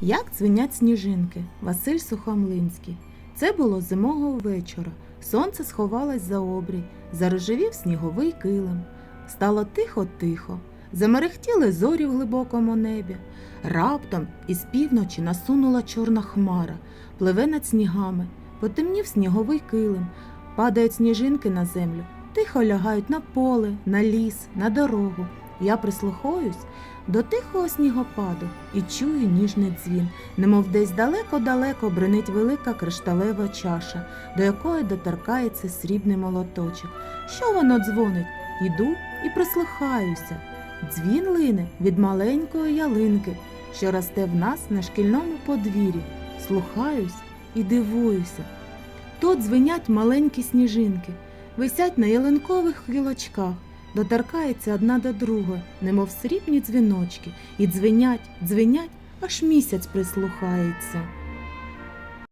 Як дзвенять сніжинки Василь Сухомлинський. Це було зимового вечора. Сонце сховалось за обрій, зарожевів сніговий килим. Стало тихо-тихо, замерехтіли зорі в глибокому небі. Раптом із півночі насунула чорна хмара, пливе над снігами, потемнів сніговий килим, падають сніжинки на землю, тихо лягають на поле, на ліс, на дорогу. Я прислухаюсь до тихого снігопаду і чую ніжний дзвін, немов десь далеко-далеко бренить велика кришталева чаша, до якої доторкається срібний молоточок. Що воно дзвонить? Іду і прислухаюся. Дзвін лине від маленької ялинки, що росте в нас на шкільному подвір'ї. Слухаюсь і дивуюся. Тут дзвенять маленькі сніжинки, висять на ялинкових гілочках, доторкаються одна до друга, немов срібні дзвіночки, і дзвенять, дзвенять, аж місяць прислухається.